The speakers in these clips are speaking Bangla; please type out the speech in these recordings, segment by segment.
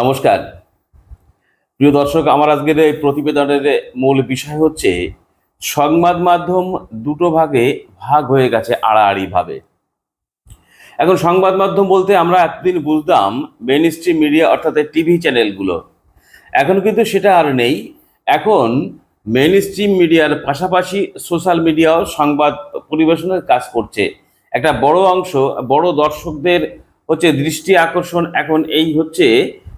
নমস্কার। প্রিয় দর্শক, আমার আজকের এই প্রতিবেদনের মূল বিষয় হচ্ছে, সংবাদ মাধ্যম দুটো ভাগে ভাগ হয়ে গেছে আড়াআড়ি ভাবে এখন সংবাদ মাধ্যম বলতে আমরা এতদিন বুঝতাম মেন স্ট্রিম মিডিয়া অর্থাৎ টিভি চ্যানেলগুলো এখন কিন্তু সেটা আর নেই। এখন মেন স্ট্রিম মিডিয়ার পাশাপাশি সোশ্যাল মিডিয়াও সংবাদ পরিবেশনের কাজ করছে। একটা বড় অংশ, বড় দর্শকদের হচ্ছে দৃষ্টি আকর্ষণ এখন এই হচ্ছে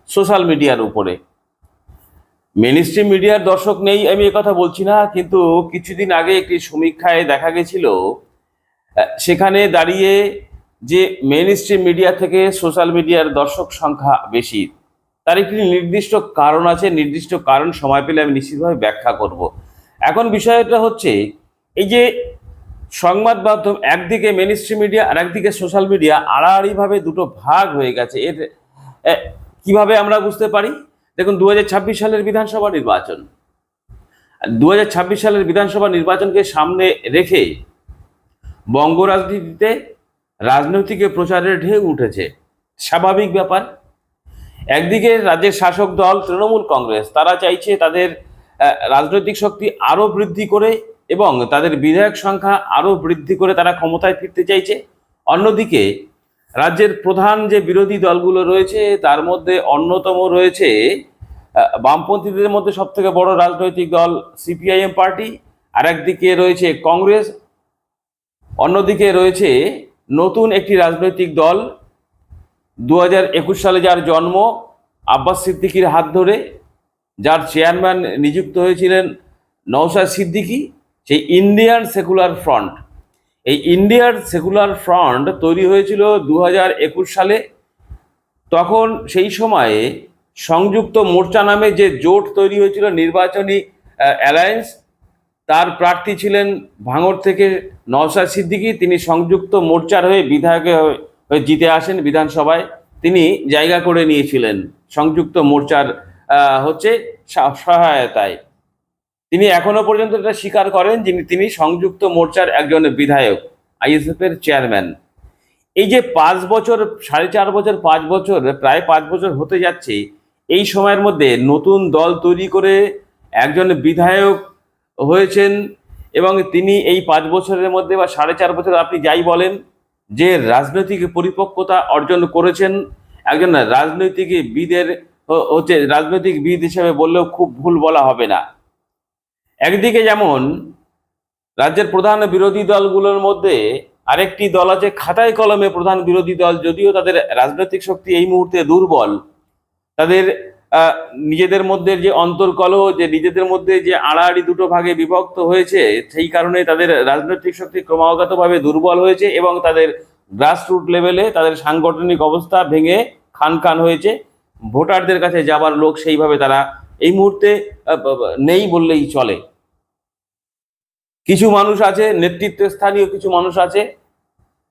সোশ্যাল মিডিয়ার উপরে। মেন মিডিয়ার দর্শক নেই, আমি কথা বলছি না, কিন্তু কিছুদিন আগে একটি সমীক্ষায় দেখা গেছিল সেখানে দাঁড়িয়ে যে মেন মিডিয়া থেকে সোশ্যাল মিডিয়ার দর্শক সংখ্যা বেশি, তার একটি নির্দিষ্ট কারণ আছে, নির্দিষ্ট কারণ সময় পেলে আমি নিশ্চিতভাবে ব্যাখ্যা করব। এখন বিষয়টা হচ্ছে, এই যে সংবাদ মাধ্যম একদিকে মেন স্ট্রিম মিডিয়া আর একদিকে সোশ্যাল মিডিয়া আড়াআড়িভাবে দুটো ভাগ হয়ে গেছে, এর কীভাবে আমরা বুঝতে পারি? দেখুন দু হাজার ছাব্বিশ সালের বিধানসভা নির্বাচন। দু হাজার ছাব্বিশ সালের বিধানসভা নির্বাচনকে সামনে রেখে বঙ্গ রাজনীতিতে রাজনৈতিক প্রচারের ঢেউ উঠেছে। স্বাভাবিক ব্যাপার। একদিকে রাজ্যের শাসক দল তৃণমূল কংগ্রেস, তারা চাইছে তাদের রাজনৈতিক শক্তি আরও বৃদ্ধি করে এবং তাদের বিধায়ক সংখ্যা আরও বৃদ্ধি করে তারা ক্ষমতায় ফিরতে চাইছে। অন্যদিকে রাজ্যের প্রধান যে বিরোধী দলগুলো রয়েছে, তার মধ্যে অন্যতম রয়েছে বামপন্থীদের মধ্যে সব থেকে বড় রাজনৈতিক দল সিপিআইএম পার্টি আর একদিকে রয়েছে কংগ্রেস, অন্যদিকে রয়েছে নতুন একটি রাজনৈতিক দল দু হাজার একুশ সালে যার জন্ম আব্বাস সিদ্দিকির হাত ধরে, যার চেয়ারম্যান নিযুক্ত হয়েছিলেন নওশাদ সিদ্দিকি, সেই ইন্ডিয়ান সেকুলার ফ্রন্ট। এই ইন্ডিয়ার সেকুলার ফ্রন্ট তৈরি হয়েছিল দু হাজার একুশ সালে। তখন সেই সময়ে সংযুক্ত মোর্চা নামে যে জোট তৈরি হয়েছিল নির্বাচনী অ্যালায়েন্স, তার প্রার্থী ছিলেন ভাঙড় থেকে নওশাদ সিদ্দিকী। তিনি সংযুক্ত মোর্চার হয়ে বিধায়কে হয়ে- জিতে আসেন বিধানসভায়। তিনি জায়গা করে নিয়েছিলেন। সংযুক্ত মোর্চার হচ্ছে সহায়তায়। তিনি এখনও পর্যন্ত এটা স্বীকার করেন যিনি তিনি সংযুক্ত মোর্চার একজন বিধায়ক, আইএসএফ এর চেয়ারম্যান। এই যে পাঁচ বছর, সাড়ে চার বছর, পাঁচ বছর, প্রায় পাঁচ বছর হতে যাচ্ছে, এই সময়ের মধ্যে নতুন দল তৈরি করে একজন বিধায়ক হয়েছেন এবং তিনি এই পাঁচ বছরের মধ্যে বা সাড়ে চার বছর আপনি যাই বলেন, যে রাজনৈতিক পরিপক্কতা অর্জন করেছেন, একজন রাজনৈতিক বিদের হচ্ছে রাজনৈতিক বিদ হিসেবে বললেও খুব ভুল বলা হবে না। একদিকে যেমন রাজ্যের প্রধান বিরোধী দলগুলোর মধ্যে আরেকটি দল আছে খাতায় কলমে প্রধান বিরোধী দল, যদিও তাদের রাজনৈতিক শক্তি এই মুহূর্তে দুর্বল। তাদের নিজেদের মধ্যে যে অন্তর্কলহ, যে নিজেদের মধ্যে যে আড়াআড়ি দুটো ভাগে বিভক্ত হয়েছে, সেই কারণে তাদের রাজনৈতিক শক্তি ক্রমাগতভাবে দুর্বল হয়েছে এবং তাদের গ্রাসরুট লেভেলে তাদের সাংগঠনিক অবস্থা ভেঙে খান খান হয়েছে। ভোটারদের কাছে যাবার লোক সেইভাবে তারা এই মুহূর্তে নেই বললেই চলে। কিছু মানুষ আছে, নেতৃত্ব স্থানীয় কিছু মানুষ আছে,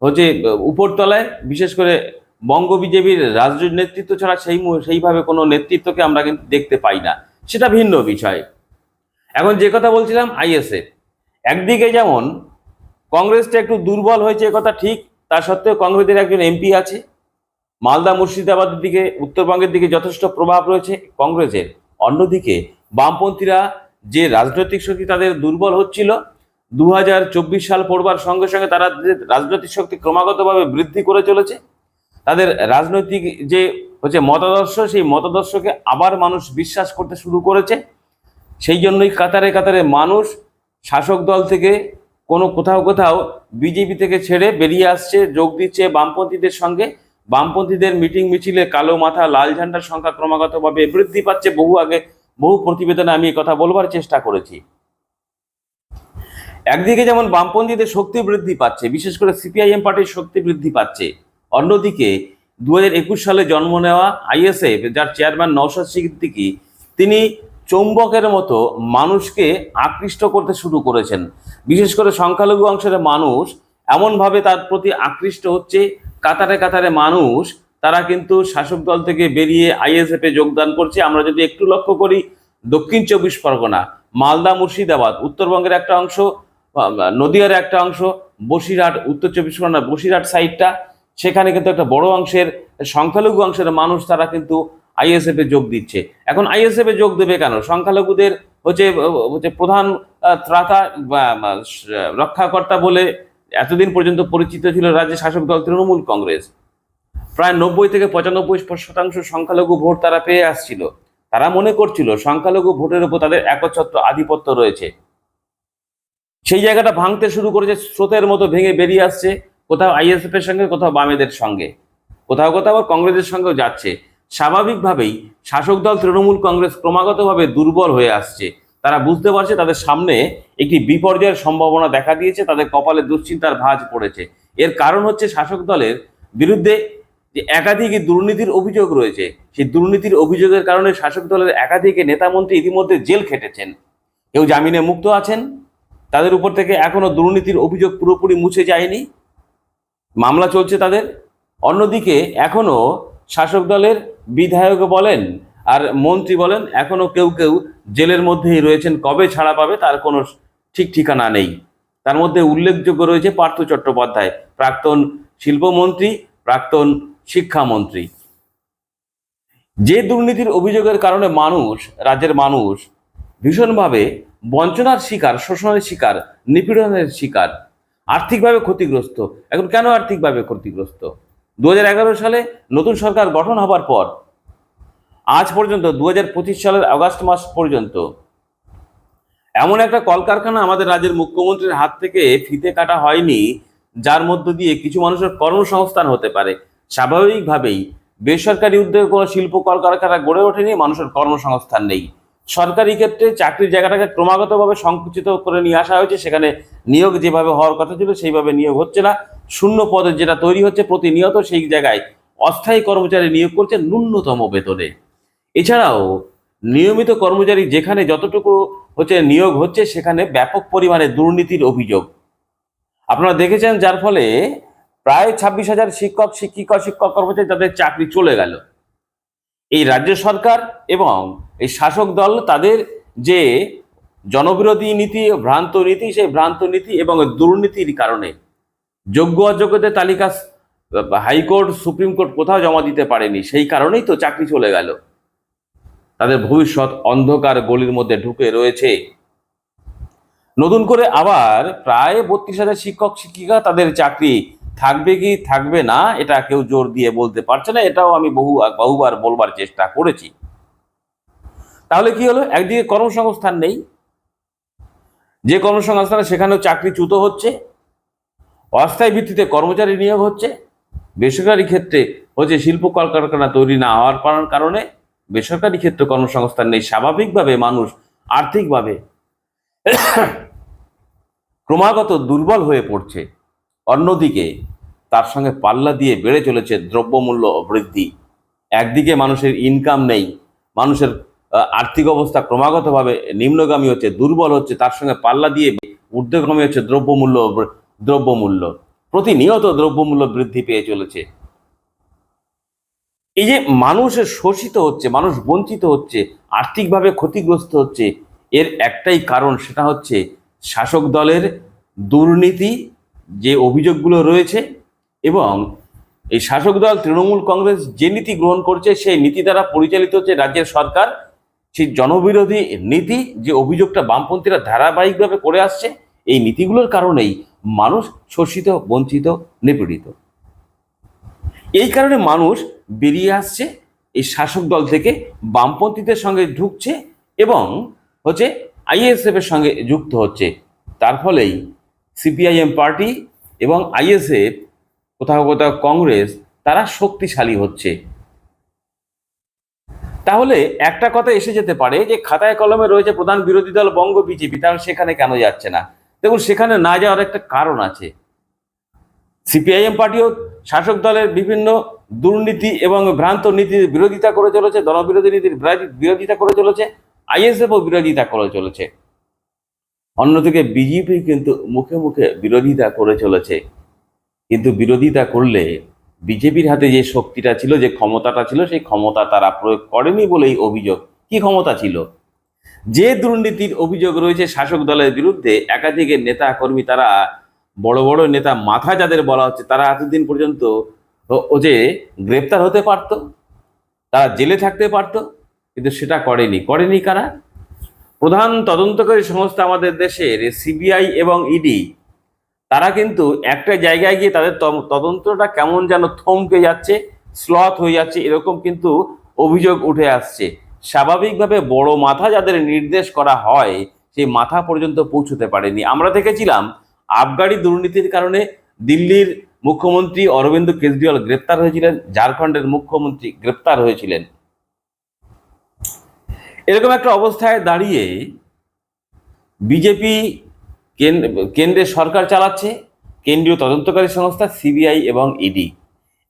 হচ্ছে উপরতলায়, বিশেষ করে বঙ্গ বিজেপির রাজ্য নেতৃত্ব ছাড়া সেই সেইভাবে কোনো নেতৃত্বকে আমরা কিন্তু দেখতে পাই না। সেটা ভিন্ন বিষয়। এখন যে কথা বলছিলাম, আইএসএফ। একদিকে যেমন, কংগ্রেসটা একটু দুর্বল হয়েছে কথা ঠিক, তা সত্ত্বেও কংগ্রেসের একজন এমপি আছে। মালদা মুর্শিদাবাদের দিকে, উত্তরবঙ্গের দিকে যথেষ্ট প্রভাব রয়েছে কংগ্রেসের। অন্যদিকে বামপন্থীরা যে রাজনৈতিক শক্তি তাদের দুর্বল হচ্ছিল দু হাজার চব্বিশ সাল পড়বার সঙ্গে সঙ্গে তারা রাজনৈতিক শক্তি ক্রমাগতভাবে বৃদ্ধি করে চলেছে, তাদের রাজনৈতিক যে হচ্ছে মতাদর্শ, সেই মতাদর্শকে আবার মানুষ বিশ্বাস করতে শুরু করেছে। সেই জন্যই কাতারে কাতারে মানুষ শাসক দল থেকে কোনো কোথাও কোথাও বিজেপি থেকে ছেড়ে বেরিয়ে আসছে, যোগ দিচ্ছে বামপন্থীদের সঙ্গে। বামপন্থীদের মিটিং মিছিলে কালো মাথা, লাল ঝান্ডার সংখ্যা ক্রমাগতভাবে বৃদ্ধি পাচ্ছে। বহু আগে বহু প্রতিবেদনে আমি কথা বলবার চেষ্টা করেছি। একদিকে যেমন বামপন্থীদের শক্তি বৃদ্ধি পাচ্ছে, বিশেষ করে সিপিআইএম পার্টির শক্তি বৃদ্ধি পাচ্ছে। অন্যদিকে দু একুশ সালে জন্ম নেওয়া আইএসএফ, যার চেয়ারম্যান নওশাদ সিদ্দিকী, তিনি চৌম্বকের মতো মানুষকে আকৃষ্ট করতে শুরু করেছেন। বিশেষ করে সংখ্যালঘু অংশের মানুষ এমনভাবে তার প্রতি আকৃষ্ট হচ্ছে কাতারে কাতারে মানুষ, তারা কিন্তু শাসক দল থেকে বেরিয়ে আইএসএফ এ যোগদান করছে। আমরা যদি একটু লক্ষ্য করি, দক্ষিণ চব্বিশ পরগনা, মালদা, মুর্শিদাবাদ, উত্তরবঙ্গের একটা অংশ নদিয়ার একটা অংশ, বসিরহাট, উত্তর চব্বিশ পরগনা বসিরহাট সাইডটা, সেখানে কিন্তু একটা বড় অংশের, সংখ্যালঘু অংশের মানুষ তারা কিন্তু আইএসএফ এ যোগ দিচ্ছে। এখন আইএসএফ এ যোগ দেবে কেন? সংখ্যালঘুদের হচ্ছে হচ্ছে প্রধান ত্রাতা রক্ষাকর্তা বলে এতদিন পর্যন্ত পরিচিত ছিল রাজ্যের শাসক দল তৃণমূল কংগ্রেস। প্রায় নব্বই থেকে পঁচানব্বই শতাংশ সংখ্যালঘু ভোট তারা পেয়ে আসছিল। তারা মনে করছিল সংখ্যালঘু ভোটের উপর তাদের একচ্ছত্র আধিপত্য রয়েছে। সেই জায়গাটা ভাঙতে শুরু করেছে, স্রোতের মতো ভেঙে বেরিয়ে আসছে, কোথাও আইএসএফ এর সঙ্গে, কোথাও বামেদের সঙ্গে। কোথাও কোথাও কংগ্রেসের সঙ্গেও যাচ্ছে। স্বাভাবিকভাবেই শাসক দল তৃণমূল কংগ্রেস ক্রমাগতভাবে দুর্বল হয়ে আসছে। তারা বুঝতে পারছে তাদের সামনে একটি বিপর্যয়ের সম্ভাবনা দেখা দিয়েছে, তাদের কপালে দুশ্চিন্তার ভাঁজ পড়েছে। এর কারণ হচ্ছে শাসক দলের বিরুদ্ধে যে একাধিক দুর্নীতির অভিযোগ রয়েছে, সেই দুর্নীতির অভিযোগের কারণে শাসক দলের একাধিক নেতামন্ত্রী ইতিমধ্যে জেল খেটেছেন। কেউ জামিনে মুক্ত আছেন, তাদের উপর থেকে এখনও দুর্নীতির অভিযোগ পুরোপুরি মুছে যায়নি। মামলা চলছে তাদের। অন্যদিকে এখনও শাসক দলের বিধায়ক বলেন আর মন্ত্রী বলেন, এখনও কেউ কেউ জেলের মধ্যেই রয়েছেন, কবে ছাড়া পাবে তার কোনো ঠিক ঠিকানা নেই। তার মধ্যে উল্লেখযোগ্য রয়েছে পার্থ চট্টোপাধ্যায়, প্রাক্তন শিল্পমন্ত্রী, প্রাক্তন শিক্ষামন্ত্রী। যে দুর্নীতির অভিযোগের কারণে মানুষ, রাজ্যের মানুষ ভীষণভাবে বঞ্চনার শিকার, শোষণের শিকার, নিপীড়নের শিকার, আর্থিকভাবে ক্ষতিগ্রস্ত। এখন কেন আর্থিকভাবে ক্ষতিগ্রস্ত? দু হাজার এগারো সালে নতুন সরকার গঠন হবার পর আজ পর্যন্ত দু হাজার পঁচিশ সালের আগস্ট মাস পর্যন্ত। এমন একটা কলকারখানা আমাদের রাজ্যের মুখ্যমন্ত্রীর হাত থেকে ফিতে কাটা হয়নি, যার মধ্য দিয়ে কিছু মানুষের কর্মসংস্থান হতে পারে। স্বাভাবিকভাবেই, বেসরকারি উদ্যোগে কোনো শিল্প কলকারখানা গড়ে ওঠেনি, মানুষের কর্মসংস্থান নেই। সরকারি ক্ষেত্রে চাকরির জায়গাটাকে ক্রমাগতভাবে সংকুচিত করে নিয়ে আসা হয়েছে, সেখানে নিয়োগ যেভাবে হওয়ার কথা ছিল, সেইভাবে নিয়োগ হচ্ছে না। শূন্য পদে যেটা তৈরি হচ্ছে, প্রতিনিয়ত সেই জায়গায় অস্থায়ী কর্মচারী নিয়োগ করছে ন্যূনতম বেতনে। এছাড়াও নিয়মিত কর্মচারী যেখানে যতটুকু হচ্ছে নিয়োগ হচ্ছে, সেখানে ব্যাপক পরিমাণে দুর্নীতির অভিযোগ। আপনারা দেখেছেন যার ফলে প্রায় ছাব্বিশ হাজার শিক্ষক, শিক্ষিকা, শিক্ষক কর্মচারী তাদের চাকরি চলে গেল। এই রাজ্য সরকার এবং এই শাসক দল তাদের যে জনবিরোধী নীতি, ভ্রান্ত নীতি, সেই ভ্রান্ত নীতি এবং দুর্নীতির কারণে যোগ্য অযোগ্যদের তালিকা হাইকোর্ট, সুপ্রিম কোর্ট কোথাও জমা দিতে পারেনি, সেই কারণেই তো চাকরি চলে গেল। তাদের ভবিষ্যৎ অন্ধকার গলির মধ্যে ঢুকে রয়েছে। নতুন করে আবার প্রায় বত্রিশ হাজার শিক্ষক, শিক্ষিকা তাদের চাকরি থাকবে কি থাকবে না, এটা কেউ জোর দিয়ে বলতে পারছে না, এটাও আমি বহু, বহুবার বলবার চেষ্টা করেছি। তাহলে কি হলো? একদিকে কর্মসংস্থান নেই। যে কর্মসংস্থানে সেখানেও চাকরি চ্যুত হচ্ছে, অস্থায়ী ভিত্তিতে কর্মচারী নিয়োগ হচ্ছে, বেসরকারি ক্ষেত্রে হচ্ছে শিল্প কলকারখানা তৈরি না হওয়ার কারণে বেসরকারি ক্ষেত্রে কর্মসংস্থান নেই, স্বাভাবিকভাবে মানুষ আর্থিকভাবে ক্রমাগত দুর্বল হয়ে পড়ছে। অন্যদিকে, তার সঙ্গে পাল্লা দিয়ে বেড়ে চলেছে দ্রব্যমূল্য বৃদ্ধি। একদিকে মানুষের ইনকাম নেই, মানুষের আর্থিক অবস্থা ক্রমাগতভাবে নিম্নগামী হচ্ছে, দুর্বল হচ্ছে, তার সঙ্গে পাল্লা দিয়ে ঊর্ধ্বগামী হচ্ছে দ্রব্যমূল্য দ্রব্যমূল্য। প্রতিনিয়ত দ্রব্যমূল্য বৃদ্ধি পেয়ে চলেছে। এই যে মানুষের শোষিত হচ্ছে, মানুষ বঞ্চিত হচ্ছে, আর্থিকভাবে ক্ষতিগ্রস্ত হচ্ছে, এর একটাই কারণ সেটা হচ্ছে শাসক দলের দুর্নীতি, যে অভিযোগগুলো রয়েছে এবং এই শাসক দল তৃণমূল কংগ্রেস যে নীতি গ্রহণ করছে, সেই নীতি দ্বারা পরিচালিত হচ্ছে রাজ্যের সরকার, সেই জনবিরোধী নীতি যে অভিযোগটা বামপন্থীরা ধারাবাহিকভাবে করে আসছে, এই নীতিগুলোর কারণেই মানুষ শোষিত, বঞ্চিত, নিপীড়িত। এই কারণে মানুষ বেরিয়ে আসছে, এই শাসক দল থেকে বামপন্থীদের সঙ্গে ঢুকছে এবং হচ্ছে আইএসএফ এর সঙ্গে যুক্ত হচ্ছে। তার ফলেই সিপিআইএম পার্টি এবং আইএসএফ, কোথাও কোথাও কংগ্রেস, তারা শক্তিশালী হচ্ছে। তাহলে একটা কথা এসে যেতে পারে যে খাতায় কলমে রয়েছে প্রধান বিরোধী দল বঙ্গ বিজেপি, তাহলে সেখানে কেন যাচ্ছে না? দেখুন, সেখানে না যাওয়ার একটা কারণ আছে। সিপিআইএম পার্টিও শাসক দলের বিভিন্ন দুর্নীতি এবং ভ্রান্ত নীতির বিরোধিতা করে চলেছে, দলবিরোধী নীতির বিরোধিতা করে চলেছে, আইএসএফও বিরোধিতা করে চলেছে। অন্যদিকে বিজেপি কিন্তু মুখে মুখে বিরোধিতা করে চলেছে। কিন্তু বিরোধিতা করলে বিজেপির হাতে যে শক্তিটা ছিল, যে ক্ষমতাটা ছিল, সেই ক্ষমতা তারা প্রয়োগ করেনি বলেই অভিযোগ। কি ক্ষমতা ছিল? যে দুর্নীতির অভিযোগ রয়েছে শাসক দলের বিরুদ্ধে, একাধিক নেতা কর্মী তারা বড় বড় নেতা মাথা যাদের বলা হচ্ছে, তারা এতদিন পর্যন্ত ও- যে গ্রেপ্তার হতে পারত, তারা জেলে থাকতে পারতো, কিন্তু সেটা করেনি। করেনি কারা? প্রধান তদন্তকারী সংস্থা আমাদের দেশের সিবিআই এবং ইডি। তারা কিন্তু একটা জায়গায় গিয়ে তাদের তদন্তটা কেমন যেন থমকে যাচ্ছে স্লথ হয়ে যাচ্ছে, এরকম কিন্তু অভিযোগ উঠে আসছে। স্বাভাবিকভাবে বড় মাথা যাদের নির্দেশ করা হয়, সেই মাথা পর্যন্ত পৌঁছতে পারেনি। আমরা দেখেছিলাম আবগারি দুর্নীতির কারণে দিল্লির মুখ্যমন্ত্রী অরবিন্দ কেজরিওয়াল গ্রেপ্তার হয়েছিলেন, ঝাড়খণ্ডের মুখ্যমন্ত্রী গ্রেপ্তার হয়েছিলেন। এরকম একটা অবস্থায় দাঁড়িয়ে বিজেপি কেন্দ্রে সরকার চালাচ্ছে, কেন্দ্রীয় তদন্তকারী সংস্থা, সিবিআই এবং ইডি।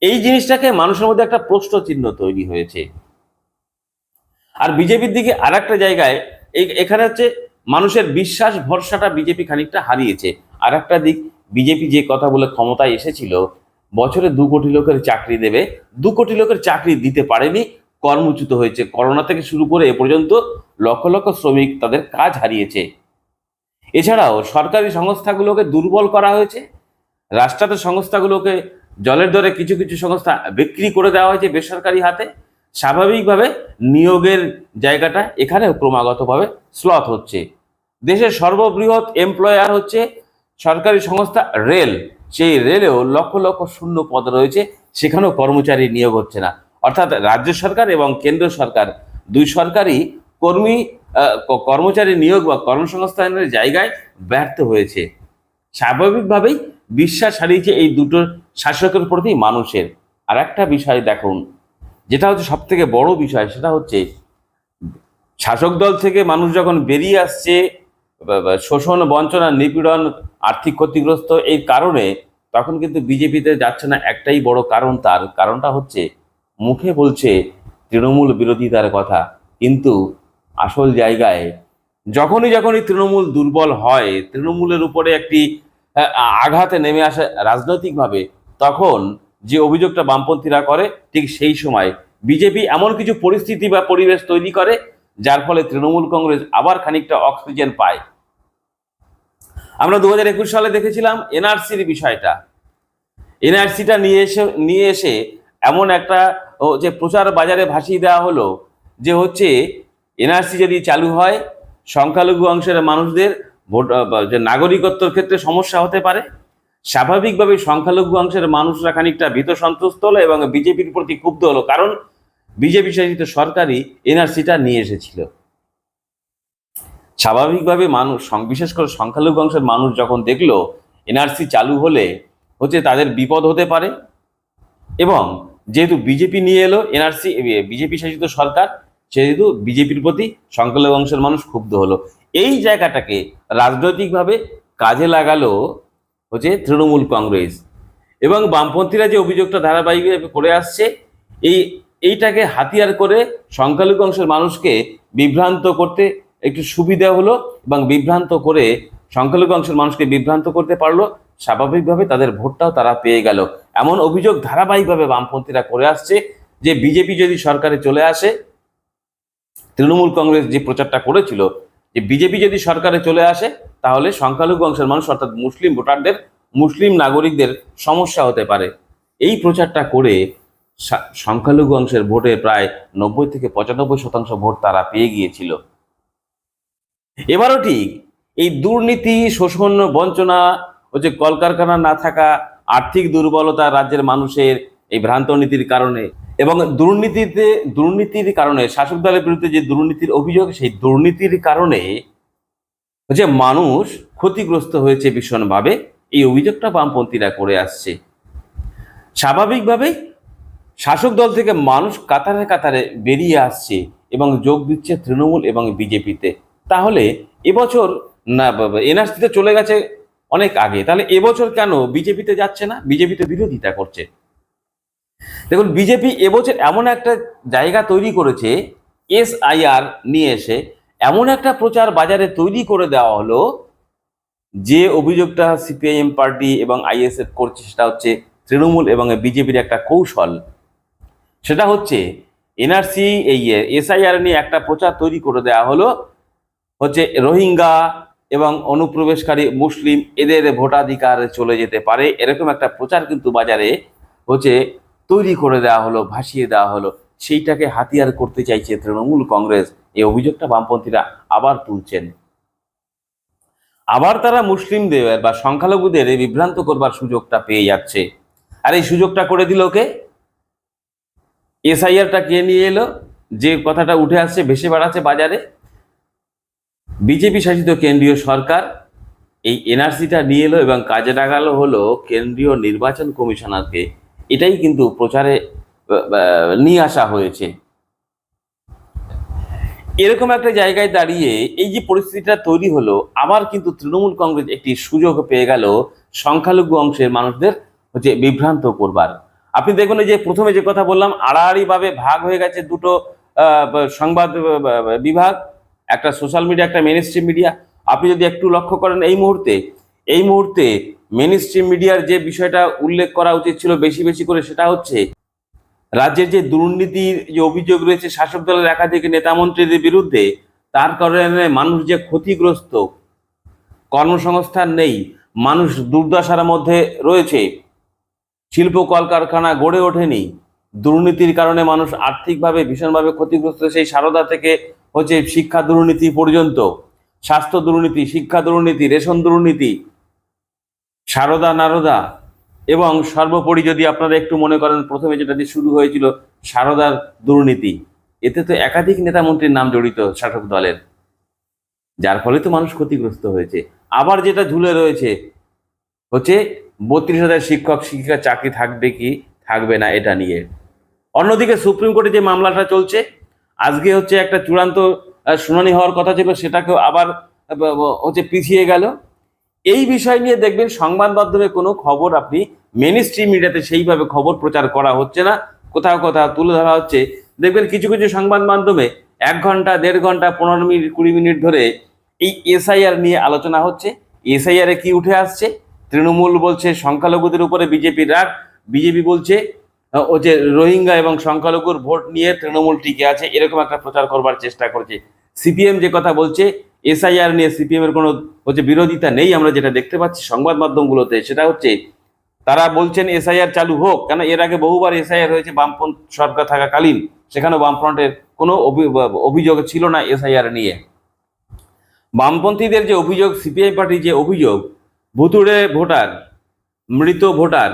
এই জিনিসটাকে মানুষের মধ্যে একটা প্রশ্ন চিহ্ন তৈরি হয়েছে। আর বিজেপির দিকে আর জায়গায় এখানে হচ্ছে মানুষের বিশ্বাস, ভরসাটা বিজেপি খানিকটা হারিয়েছে। আর একটা দিক, বিজেপি যে কথা বলে ক্ষমতায় এসেছিল, বছরে দু কোটি লোকের চাকরি দেবে, দু কোটি লোকের চাকরি দিতে পারেনি, কর্মচ্যুত হয়েছে। করোনা থেকে শুরু করে এ পর্যন্ত লক্ষ লক্ষ শ্রমিক তাদের কাজ হারিয়েছে। এছাড়াও সরকারি সংস্থাগুলোকে দুর্বল করা হয়েছে। রাষ্ট্রায়ত্ত সংস্থাগুলোকে জলের দরে কিছু কিছু সংস্থা বিক্রি করে দেওয়া হয়েছে বেসরকারি হাতে। স্বাভাবিকভাবে নিয়োগের জায়গাটা এখানেও ক্রমাগতভাবে স্লথ হচ্ছে। দেশের সর্ববৃহৎ এমপ্লয়ার হচ্ছে সরকারি সংস্থা রেল, সেই রেলেও লক্ষ লক্ষ শূন্য পদ রয়েছে, সেখানেও কর্মচারী নিয়োগ হচ্ছে না। অর্থাৎ রাজ্য সরকার এবং কেন্দ্র সরকার দুই সরকারই কর্মী কর্মচারী নিয়োগ বা কর্মসংস্থানের জায়গায় ব্যর্থ হয়েছে। স্বাভাবিকভাবেই বিশ্বাস হারিয়েছে এই দুটো শাসকের প্রতি মানুষের। আর একটা বিষয় দেখুন, যেটা হচ্ছে সব থেকে বড় বিষয়, সেটা হচ্ছে শাসক দল থেকে মানুষ যখন বেরিয়ে আসছে শোষণ, বঞ্চনা, নিপীড়ন, আর্থিক ক্ষতিগ্রস্ত এই কারণে তখন কিন্তু বিজেপিতে যাচ্ছে না একটাই বড় কারণ তার। কারণটা হচ্ছে, মুখে বলছে তৃণমূল বিরোধিতার কথা, কিন্তু আসল জায়গায় যখনই যখনই তৃণমূল দুর্বল হয়, তৃণমূলের উপরে একটি আঘাতে নেমে আসে রাজনৈতিকভাবে, তখন যে অভিযোগটা বামপন্থীরা করে, ঠিক সেই সময় বিজেপি এমন কিছু পরিস্থিতি বা পরিবেশ তৈরি করে যার ফলে তৃণমূল কংগ্রেস আবার খানিকটা অক্সিজেন পায়। আমরা দু হাজার একুশ সালে দেখেছিলাম এনআরসির বিষয়টা। এনআরসিটা নিয়ে এসে নিয়ে এসে এমন একটা যে প্রচার বাজারে ভাসিয়ে দেওয়া হলো যে হচ্ছে এনআরসি যদি চালু হয়, সংখ্যালঘু অংশের মানুষদের ভোট যে নাগরিকত্বর ক্ষেত্রে সমস্যা হতে পারে। স্বাভাবিকভাবে সংখ্যালঘু অংশের মানুষরা খানিকটা ভীত সন্ত্রস্ত হলো এবং বিজেপির প্রতি ক্ষুব্ধ হলো। কারণ বিজেপি শাসিত সরকারই এনআরসিটা নিয়ে এসেছিল। স্বাভাবিকভাবে মানুষ বিশেষ করে সংখ্যালঘু অংশের মানুষ যখন দেখল এনআরসি চালু হলে হচ্ছে তাদের বিপদ হতে পারে এবং যেহেতু বিজেপি নিয়ে এলো এনআরসি বিজেপি শাসিত সরকার, সেহেতু বিজেপির প্রতি সংখ্যালঘু অংশের মানুষ ক্ষুব্ধ হলো। এই জায়গাটাকে রাজনৈতিকভাবে কাজে লাগালো হচ্ছে তৃণমূল কংগ্রেস এবং বামপন্থীরা যে অভিযোগটা ধারাবাহিকভাবে করে আসছে, এই এইটাকে হাতিয়ার করে সংখ্যালঘু অংশের মানুষকে বিভ্রান্ত করতে একটু সুবিধা হলো এবং বিভ্রান্ত করে সংখ্যালঘু অংশের মানুষকে বিভ্রান্ত করতে পারল, স্বাভাবিকভাবে তাদের ভোটটাও তারা পেয়ে গেল। এমন অভিযোগ ধারাবাহিকভাবে বামপন্থীরা করে আসছে যে বিজেপি যদি সরকারে চলে আসে, তৃণমূল কংগ্রেস যে প্রচারটা করেছিল, যে বিজেপি যদি সরকারে চলে আসে, তাহলে সংখ্যালঘু অংশের মানুষ অর্থাৎ মুসলিম ভোটারদের, মুসলিম নাগরিকদের সমস্যা হতে পারে। এই প্রচারটা করে সংখ্যালঘু অংশের ভোটে প্রায় নব্বই থেকে পঁচানব্বই শতাংশ ভোট তারা পেয়ে গিয়েছিল। এবারও ঠিক, এই দুর্নীতি, শোষণ, বঞ্চনা হচ্ছে কলকারখানা না থাকা, আর্থিক দুর্বলতা রাজ্যের মানুষের এই ভ্রান্ত নীতির কারণে এবং দুর্নীতিতে, দুর্নীতির কারণে, শাসক দলের বিরুদ্ধে যে দুর্নীতির অভিযোগ, সেই দুর্নীতির কারণে যে মানুষ ক্ষতিগ্রস্ত হয়েছে ভীষণভাবে, এই অভিযোগটা বামপন্থীরা করে আসছে। স্বাভাবিকভাবেই শাসক দল থেকে মানুষ কাতারে কাতারে বেরিয়ে আসছে এবং যোগ দিচ্ছে তৃণমূল এবং বিজেপিতে। তাহলে এবছর না এনআরসিতে চলে গেছে অনেক আগে। তাহলে এবছর কেন বিজেপিতে যাচ্ছে না? বিজেপিতে বিরোধিতা করছে। দেখুন, বিজেপি এবছর এমন একটা জায়গা তৈরি করেছে, এসআইআর নিয়ে এসে এমন একটা প্রচার বাজারে তৈরি করে দেওয়া হলো, যে অভিযোগটা সিপিআইএম পার্টি এবং আইএসএফ করছে সেটা হচ্ছে তৃণমূল এবং বিজেপির একটা কৌশল। সেটা হচ্ছে এনআরসি, এই এসআইআর নিয়ে একটা প্রচার তৈরি করে দেওয়া হলো। হচ্ছে রোহিঙ্গা এবং অনুপ্রবেশকারী মুসলিম, এদের ভোটাধিকার চলে যেতে পারে, এরকম একটা প্রচার কিন্তু বাজারে হচ্ছে তৈরি করে দেওয়া হলো, ভাসিয়ে দেওয়া হলো। সেইটাকে হাতিয়ার করতে চাইছে তৃণমূল কংগ্রেস। এই অভিযোগটা বামপন্থীরা আবার তুলছেন। আবার তারা মুসলিমদের বা সংখ্যালঘুদের বিভ্রান্ত করবার সুযোগটা পেয়ে যাচ্ছে। আর এই সুযোগটা করে দিল কে? এসআইআরটা কে নিয়ে এলো? যে কথাটা উঠে আসছে, ভেসে বেড়াচ্ছে বাজারে। বিজেপি শাসিত কেন্দ্রীয় সরকার এই এনআরসিটা নিয়ে এলো এবং কাজে লাগালো হলো কেন্দ্রীয় নির্বাচন কমিশনারকে। এটাই কিন্তু প্রচারে নিয়ে আসা হয়েছে। এরকম একটা জায়গায় দাঁড়িয়ে এই যে পরিস্থিতিটা তৈরি হলো, আবার কিন্তু তৃণমূল কংগ্রেস একটি সুযোগ পেয়ে গেল সংখ্যালঘু অংশের মানুষদের হচ্ছে বিভ্রান্ত করবার। আপনি দেখুন যে প্রথমে যে কথা বললাম আড়াআড়ি ভাবে ভাগ হয়ে গেছে দুটো সংবাদ বিভাগ, একটা সোশ্যাল মিডিয়া একটা মেন মিডিয়া আপনি যদি একটু লক্ষ্য করেন এই মুহূর্তে এই মুহূর্তে মেন মিডিয়ার যে বিষয়টা উল্লেখ করা উচিত ছিল বেশি বেশি করে সেটা হচ্ছে, রাজ্যের যে দুর্নীতির যে অভিযোগ রয়েছে শাসক দলের একাধিক নেতামন্ত্রীদের বিরুদ্ধে, তার কারণে মানুষ যে ক্ষতিগ্রস্ত, কর্মসংস্থান নেই, মানুষ দুর্দশার মধ্যে রয়েছে। শিল্প কলকারখানা গড়ে ওঠেনি। দুর্নীতির কারণে মানুষ আর্থিকভাবে ভীষণভাবে ক্ষতিগ্রস্ত। সেই সারদা থেকে হচ্ছে শিক্ষা দুর্নীতি পর্যন্ত। স্বাস্থ্য দুর্নীতি, শিক্ষা দুর্নীতি, রেশন দুর্নীতি, সারদা, নারদা এবং সর্বোপরি যদি আপনারা একটু মনে করেন, প্রথমে যেটা দিয়ে শুরু হয়েছিল সারদার দুর্নীতি। এতে তো একাধিক নেতা মন্ত্রীর নাম জড়িত শাসক দলের। যার ফলে তো মানুষ ক্ষতিগ্রস্ত হয়েছে। আবার যেটা ঝুলে রয়েছে হচ্ছে বত্রিশ হাজার শিক্ষক, শিক্ষিকা চাকরি থাকবে কি? থাকবে না এটা নিয়ে। অন্যদিকে সুপ্রিম কোর্টে যে মামলাটা চলছে, আজকে হচ্ছে একটা চূড়ান্ত শুনানি হওয়ার কথা ছিল, সেটাকেও আবার হচ্ছে পিছিয়ে গেল। এই বিষয় নিয়ে দেখবেন সংবাদ মাধ্যমে কোনো খবর আপনি মেন স্ট্রিম মিডিয়াতে সেইভাবে খবর প্রচার করা হচ্ছে না। কোথাও কোথাও তুলে ধরা হচ্ছে। দেখবেন কিছু কিছু সংবাদ মাধ্যমে এক ঘণ্টা, দেড় ঘণ্টা, পনেরো মিনিট, কুড়ি মিনিট ধরে এই এসআইআর নিয়ে আলোচনা হচ্ছে। এসআইআর কি উঠে আসছে? তৃণমূল বলছে সংখ্যালঘুদের উপরে বিজেপির রাগ, বিজেপি বলছে ও যে রোহিঙ্গা এবং সংখ্যালঘুর ভোট নিয়ে তৃণমূল টিকে আছে, এরকম একটা প্রচার করবার চেষ্টা করছে। সিপিএম যে কথা বলছে, এসআইআর নিয়ে সিপিএম এর কোনো হচ্ছে বিরোধিতা নেই, আমরা যেটা দেখতে পাচ্ছি সংবাদ মাধ্যমগুলোতে, সেটা হচ্ছে তারা বলছেন এসআইআর চালু হোক, কেন এর আগে বহুবার এসআইআর হয়েছে বামপন্থ সরকার থাকাকালীন, সেখানেও বামফ্রন্টের কোনো অভি- অভিযোগ ছিল না এসআইআর নিয়ে। বামপন্থীদের যে অভিযোগ সিপিআই পার্টির যে অভিযোগ ভুতুড়ে ভোটার, মৃত ভোটার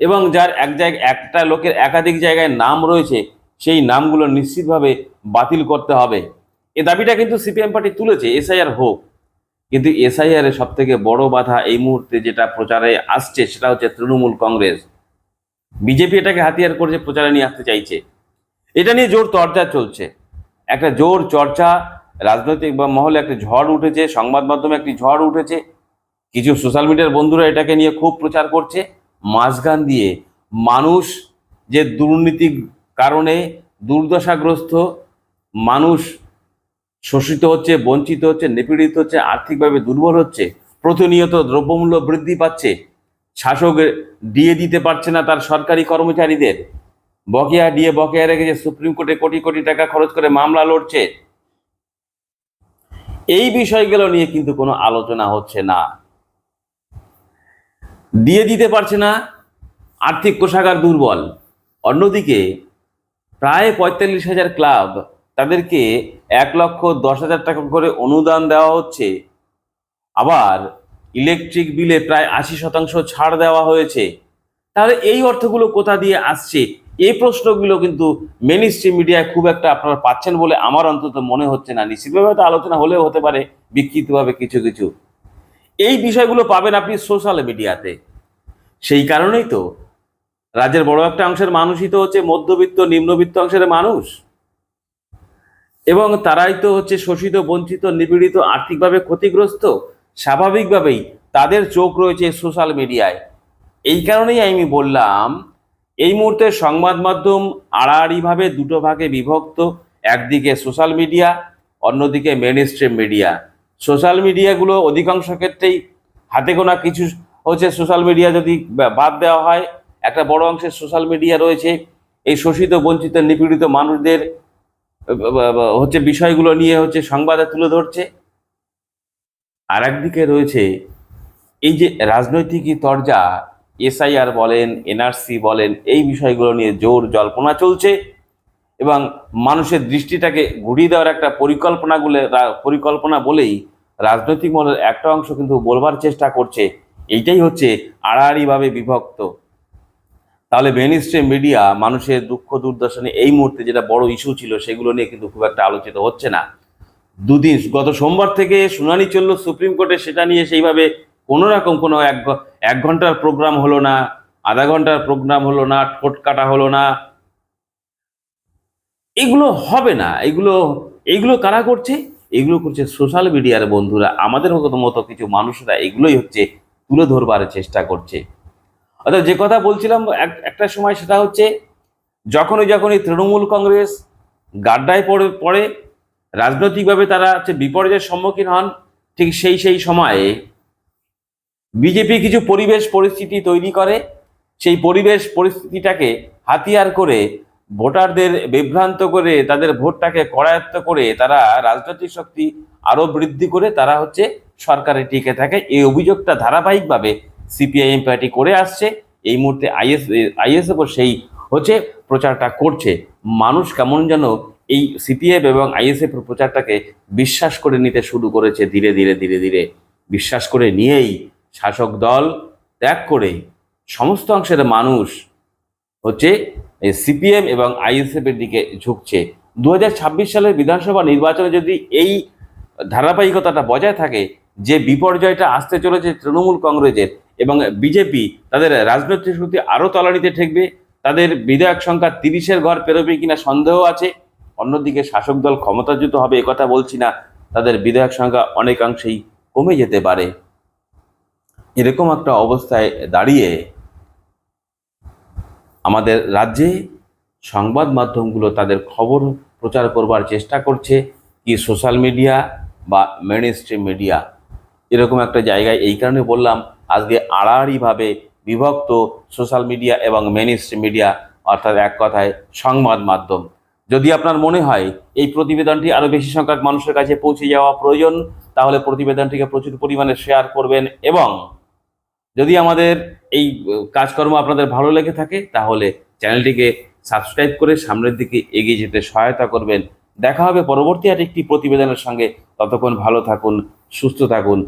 এবং যার এক জায়গায় একটা লোকের একাধিক জায়গায় নাম রয়েছে, সেই নামগুলো নিশ্চিতভাবে বাতিল করতে হবে। এ দাবিটা কিন্তু সিপিএম পার্টি তুলেছে, এসআইআর হোক। কিন্তু এসআইআর এর সব থেকে বড় বাধা এই মুহূর্তে যেটা প্রচারে আসছে, সেটা হচ্ছে তৃণমূল কংগ্রেস। বিজেপি এটাকে হাতিয়ার করে যে প্রচারে নিয়ে আসতে চাইছে। এটা নিয়ে জোর চর্চা চলছে। একটা জোর চর্চা, রাজনৈতিক বা মহলে একটা ঝড় উঠেছে, সংবাদ মাধ্যমে একটি ঝড় উঠেছে কিছু সোশ্যাল মিডিয়ার বন্ধুরা এটাকে নিয়ে খুব প্রচার করছে। মাঝগান দিয়ে মানুষ যে দুর্নীতির কারণে দুর্দশাগ্রস্ত, মানুষ শোষিত হচ্ছে, বঞ্চিত হচ্ছে, নিপীড়িত হচ্ছে, আর্থিকভাবে দুর্বল হচ্ছে, প্রতিনিয়ত দ্রব্যমূল্য বৃদ্ধি পাচ্ছে, শাসক দিয়ে দিতে পারছে না তার সরকারি কর্মচারীদের। বকেয়া দিয়ে বকেয়া রেখেছে সুপ্রিম কোর্টে কোটি কোটি টাকা খরচ করে মামলা লড়ছে। এই বিষয়গুলো নিয়ে কিন্তু কোনো আলোচনা হচ্ছে না। দিয়ে দিতে পারছে না, আর্থিক কোষাগার দুর্বল। অন্যদিকে প্রায় পঁয়তাল্লিশ হাজার ক্লাব তাদেরকে এক লক্ষ দশ হাজার টাকা করে অনুদান দেওয়া হচ্ছে। আবার ইলেকট্রিক বিলে প্রায় আশি শতাংশ ছাড় দেওয়া হয়েছে। তাহলে এই অর্থগুলো কোথা দিয়ে আসছে? এই প্রশ্নগুলো কিন্তু মেন স্ট্রিম মিডিয়ায় খুব একটা আপনারা পাচ্ছেন বলে আমার অন্তত মনে হচ্ছে না। নিশ্চিতভাবে হয়তো আলোচনা হলেও হতে পারে, বিকৃতভাবে কিছু কিছু। এই বিষয়গুলো পাবেন আপনি সোশ্যাল মিডিয়াতে সেই কারণেই তো রাজ্যের বড় একটা অংশের মানুষই তো হচ্ছে মধ্যবিত্ত, নিম্নবিত্ত অংশের মানুষ। এবং তারাই তো হচ্ছে শোষিত, বঞ্চিত, নিপীড়িত, আর্থিকভাবে ক্ষতিগ্রস্ত, স্বাভাবিকভাবেই তাদের চোখ রয়েছে সোশ্যাল মিডিয়ায় এই কারণেই আমি বললাম, এই মুহূর্তে সংবাদ মাধ্যম আড়াআড়িভাবে দুটো ভাগে বিভক্ত, একদিকে সোশ্যাল মিডিয়া অন্যদিকে মেন মিডিয়া সোশ্যাল মিডিয়াগুলো অধিকাংশ ক্ষেত্রেই হাতে গোনা কিছু হচ্ছে সোশ্যাল মিডিয়া যদি বাদ দেওয়া হয়, একটা বড় অংশের সোশ্যাল মিডিয়া রয়েছে, এই শোষিত, বঞ্চিত, নিপীড়িত মানুষদের হচ্ছে বিষয়গুলো নিয়ে হচ্ছে সংবাদে তুলে ধরছে। আর একদিকে রয়েছে, এই যে রাজনৈতিক তরজা, এসআইআর বলেন, এনআরসি বলেন, এই বিষয়গুলো নিয়ে জোর জল্পনা চলছে। এবং মানুষের দৃষ্টিটাকে ঘুরিয়ে দেওয়ার একটা পরিকল্পনাগুলো পরিকল্পনা বলেই রাজনৈতিক মহলের একটা অংশ কিন্তু বলবার চেষ্টা করছে। এইটাই হচ্ছে আড়াআড়িভাবে বিভক্ত। তাহলে মেন স্ট্রিম মিডিয়া মানুষের দুঃখ দুর্দশা নিয়ে এই মুহূর্তে যেটা বড় ইস্যু ছিল সেগুলো নিয়ে কিন্তু খুব একটা আলোচিত হচ্ছে না। দুদিন, গত সোমবার থেকে শুনানি চলল সুপ্রিম কোর্টে, সেটা নিয়ে সেইভাবে কোনো রকম কোনো এক এক ঘণ্টার প্রোগ্রাম হলো না, আধা ঘণ্টার প্রোগ্রাম হলো না, ঠোঁট কাটা হলো না এগুলো হবে না। এগুলো এগুলো কারা করছে? এগুলো করছে সোশ্যাল মিডিয়ার বন্ধুরা। আমাদের মতো কিছু মানুষরা এগুলোই হচ্ছে তুলে ধরবার চেষ্টা করছে। অর্থাৎ যে কথা বলছিলাম, এক- একটা সময় সেটা হচ্ছে, যখনই যখনই তৃণমূল কংগ্রেস গাড্ডায় পড়ে পড়ে, রাজনৈতিকভাবে তারা হচ্ছে বিপর্যয়ের সম্মুখীন হন, ঠিক সেই সেই সময়ে বিজেপি কিছু পরিবেশ পরিস্থিতি তৈরি করে। সেই পরিবেশ পরিস্থিতিটাকে হাতিয়ার করে ভোটারদের বিভ্রান্ত করে তাদের ভোটটাকে করায়ত্ত করে তারা রাজনৈতিক শক্তি আরও বৃদ্ধি করে তারা হচ্ছে সরকারে টিকে থাকে। এই অভিযোগটা ধারাবাহিকভাবে সিপিআইএম পার্টি করে আসছে। এই মুহূর্তে আইএস আইএসএফও সেই হচ্ছে প্রচারটা করছে। মানুষ কেমন যেন এই সিপিএফ এবং আইএসএফ প্রচারটাকে বিশ্বাস করে নিতে শুরু করেছে ধীরে ধীরে ধীরে ধীরে। বিশ্বাস করে নিয়েই শাসক দল ত্যাগ করে সমস্ত অংশের মানুষ হচ্ছে সিপিএম এবং আইএসএফ এর দিকে ঝুঁকছে। দু হাজার ছাব্বিশ সালের বিধানসভা নির্বাচনে যদি এই ধারাবাহিকতাটা বজায় থাকে, যে বিপর্যয়টা আসতে চলেছে তৃণমূল কংগ্রেসের এবং বিজেপি তাদের রাজনৈতিক শক্তি আরও তলানিতে ঠেকবে, তাদের বিধায়ক সংখ্যা তিরিশের ঘর পেরোবে কিনা সন্দেহ আছে। অন্যদিকে শাসক দল ক্ষমতাচ্যুত হবে কথা বলছি না, তাদের বিধায়ক সংখ্যা অনেকাংশেই কমে যেতে পারে। এরকম একটা অবস্থায় দাঁড়িয়ে আমাদের রাজ্যে সংবাদ মাধ্যমগুলো তাদের খবর প্রচার করবার চেষ্টা করছে, কি সোশ্যাল মিডিয়া বা মেন স্ট্রিম মিডিয়া এরকম একটা জায়গায় এই কারণে বললাম, আজকে আড়াআড়িভাবে বিভক্ত সোশ্যাল মিডিয়া এবং মেন স্ট্রিম মিডিয়া অর্থাৎ এক কথায় সংবাদ মাধ্যম। যদি আপনার মনে হয় এই প্রতিবেদনটি আরও বেশি সংখ্যক মানুষের কাছে পৌঁছে যাওয়া প্রয়োজন, তাহলে প্রতিবেদনটিকে প্রচুর পরিমাণে শেয়ার করবেন এবং যদি আমাদের এই কাজকর্ম আপনাদের ভালো লেগে থাকে, তাহলে চ্যানেলটিকে সাবস্ক্রাইব করে সামনের দিকে এগিয়ে যেতে সহায়তা করবেন। দেখা হবে পরবর্তী আর একটি প্রতিবেদনের সঙ্গে। ততক্ষণ ভালো থাকুন, সুস্থ থাকুন।